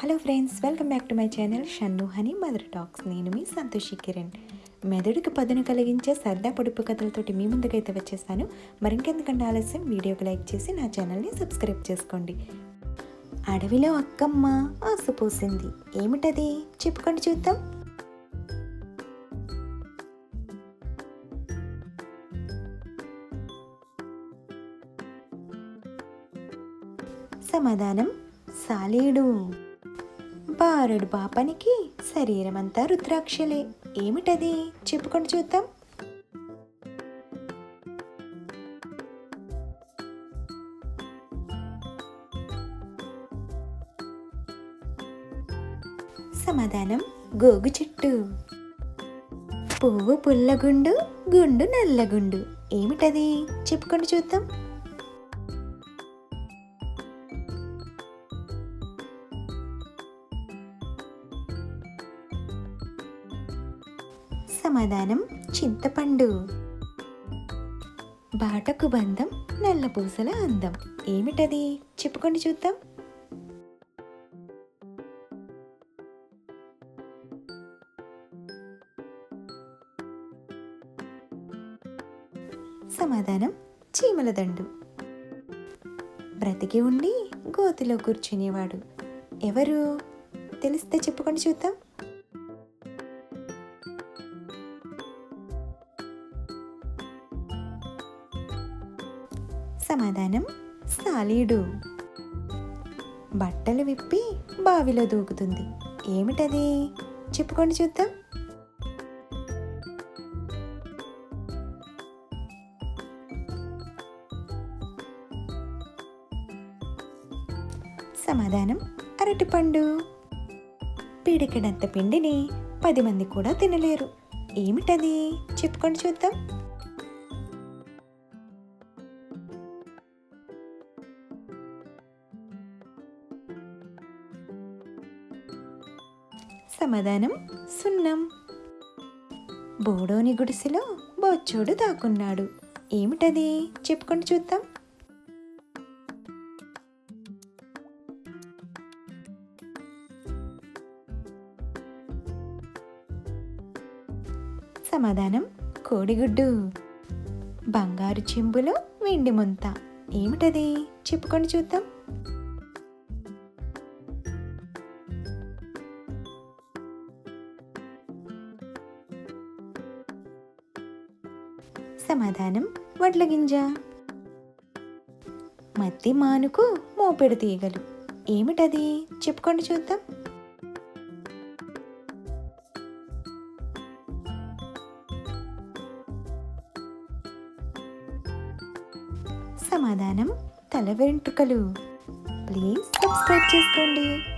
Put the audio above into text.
Hello friends welcome back to my channel Shannu honey mother talks నేను మీ సంతోషి కిరణ్. మెదడుకు పదును కలిగించే సరదా పొడుపు కథలతోటి మీ ముందుకైతే వచ్చేసాను. మరింకెందుకంటే ఆలస్యం వీడియోకి లైక్ చేసి నా ఛానల్ని సబ్స్క్రైబ్ చేసుకోండి. అడవిలో అక్కమ్మ ఆసుపోసింది ఏమిటది? చెప్పుకొని చూద్దాం. సమాధానం సాలేడు. బారుడు పాపనికి శరీరమంతా రుద్రాక్షలే. ఏమిటది? చెప్పుకొని చూద్దాం. సమాధానం గోగు చెట్టు. పువ్వు పుల్లగుండు గుండు నల్లగుండు. ఏమిటది? చెప్పుకొని చూద్దాం. సమాధానం చింతపండు. బాటకు బంధం నల్లపూసల అందం. ఏమిటది? చెప్పుకొని చూద్దాం. సమాధానం చీమల దండు. బ్రతికి ఉండి గోతిలో కూర్చునేవాడు. ఎవరు? తెలిస్తే చెప్పుకొని చూద్దాం. సమాధానం సాలీడు. బట్టలు విప్పి బావిలో దూకుతుంది. ఏమిటది? చెప్పుకొని చూద్దాం. సమాధానం అరటిపండు. పీడికడంత పిండిని పది మంది కూడా తినలేరు. ఏమిటది? చెప్పుకొని చూద్దాం. సమాధానం సున్నం. బోడోని గుడిసెలో బొచ్చోడు దాక్కున్నాడు. ఏమిటది? చెప్పుకొని చూద్దాం. సమాధానం కోడిగుడ్డు. బంగారు చెంబులో వెండి ముంత. ఏమిటది? చెప్పుకొని చూద్దాం. సమాధానం వడ్ల గింజ. మత్తి మానుకు మోపెడు తీగలు. ఏమిటది? చెప్పుకోండి చూద్దాం. సమాధానం తల వెంట్రుకలు. ప్లీజ్ సబ్స్క్రైబ్ చేసుకోండి.